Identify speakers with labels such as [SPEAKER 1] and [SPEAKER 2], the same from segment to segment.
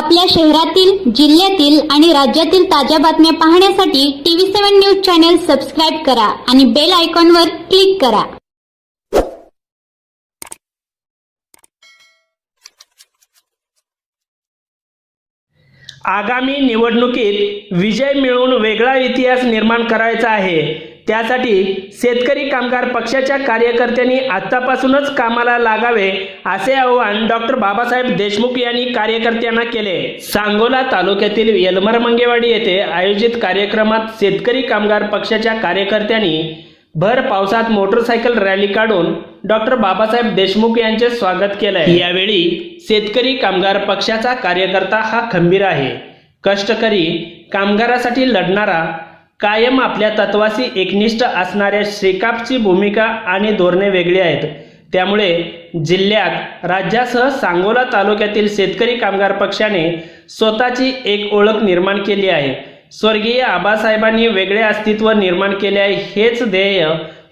[SPEAKER 1] आपल्या शहरातील जिल्ह्यातील आणि राज्यातील ताज्या बातम्या पाहण्यासाठी TV seven news channel subscribe करा आणि बेल आयकॉनवर क्लिक करा.
[SPEAKER 2] आगामी निवडणुकीत विजय मिळवून वेगळा इतिहास निर्माण करायचा आहे. त्यासाठी शेतकरी कामगार पक्षाच्या कार्यकर्त्यांनी आत्तापासूनच कामाला लागावे असे आवाहन डॉक्टर बाबासाहेब देशमुख यांनी कार्यकर्त्यांना केले. सांगोला तालुक्यातील येलमर मंगेवाडी येथे आयोजित कार्यक्रमात शेतकरी कामगार पक्षाच्या कार्यकर्त्यांनी भर पावसात मोटरसायकल रॅली काढून डॉक्टर बाबासाहेब देशमुख यांचे स्वागत केलंय. यावेळी शेतकरी कामगार पक्षाचा कार्यकर्ता हा खंबीर आहे. कष्टकरी कामगारासाठी लढणारा कायम आपल्या तत्वाशी एकनिष्ठ असणाऱ्या श्रीकापची भूमिका आणि धोरणे वेगळी आहेत. त्यामुळे जिल्ह्यात राज्यासह सांगोला तालुक्यातील शेतकरी कामगार पक्षाने स्वतःची एक ओळख निर्माण केली आहे. स्वर्गीय आबासाहेबांनी वेगळे अस्तित्व निर्माण केले आहे. हेच ध्येय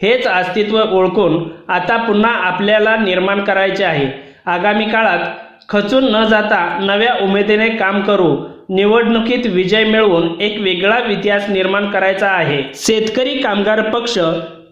[SPEAKER 2] हेच अस्तित्व ओळखून आता पुन्हा आपल्याला निर्माण करायचे आहे. आगामी काळात खचून न जाता नव्या उमेदीने काम करू निवडणुकीत विजय मिळवून एक वेगळा इतिहास निर्माण करायचा आहे. शेतकरी कामगार पक्ष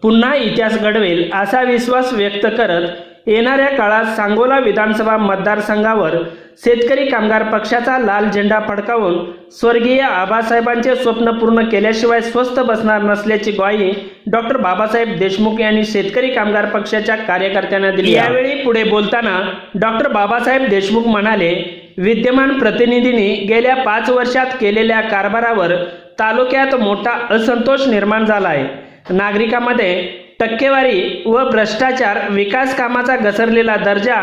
[SPEAKER 2] पुन्हा इतिहास घडवेल असा विश्वास व्यक्त करत येणाऱ्या काळात सांगोला विधानसभा मतदारसंघावर शेतकरी कामगार पक्षाचा लाल झेंडा फडकावून स्वर्गीय आबासाहेबांचे स्वप्न पूर्ण केल्याशिवाय स्वस्थ बसणार नसल्याची ग्वाही डॉक्टर बाबासाहेब देशमुख यांनी शेतकरी कामगार पक्षाच्या कार्यकर्त्यांना दिली. यावेळी पुढे बोलताना डॉक्टर बाबासाहेब देशमुख म्हणाले विद्यमान प्रतिनिधींनी गेल्या पाच वर्षात केलेल्या कारभारावर तालुक्यात मोठा असंतोष निर्माण झाला आहे नागरिकांमध्ये टक्केवारी व भ्रष्टाचार विकास कामाचा घसरलेला दर्जा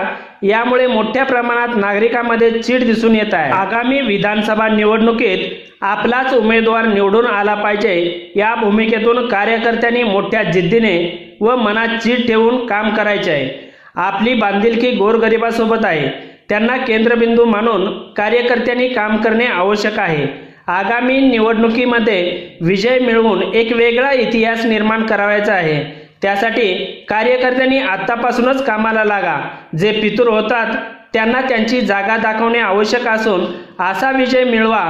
[SPEAKER 2] यामुळे मोठ्या प्रमाणात नागरिकांमध्ये चीड दिसून येत आहे. आगामी विधानसभा निवडणुकीत आपलाच उमेदवार निवडून आला पाहिजे या भूमिकेतून कार्यकर्त्यांनी मोठ्या जिद्दीने व मनात चीड ठेवून काम करायचे आहे. आपली बांधिलकी गोरगरिबासोबत आहे. त्यांना केंद्रबिंदू मानून कार्यकर्त्यांनी काम करणे आवश्यक आहे. आगामी निवडणुकीमध्ये विजय मिळवून एक वेगळा इतिहास निर्माण करावायचा आहे. त्यासाठी कार्यकर्त्यांनी आत्तापासूनच कामाला लागा. जे पितूर होतात त्यांना त्यांची जागा दाखवणे आवश्यक असून असा विजय मिळवा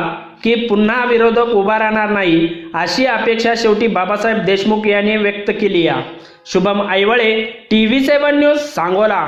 [SPEAKER 2] की पुन्हा विरोधक उभा राहणार नाही अशी अपेक्षा शेवटी बाबासाहेब देशमुख यांनी व्यक्त केली या Shubham Aiwale T V seven news Sangola.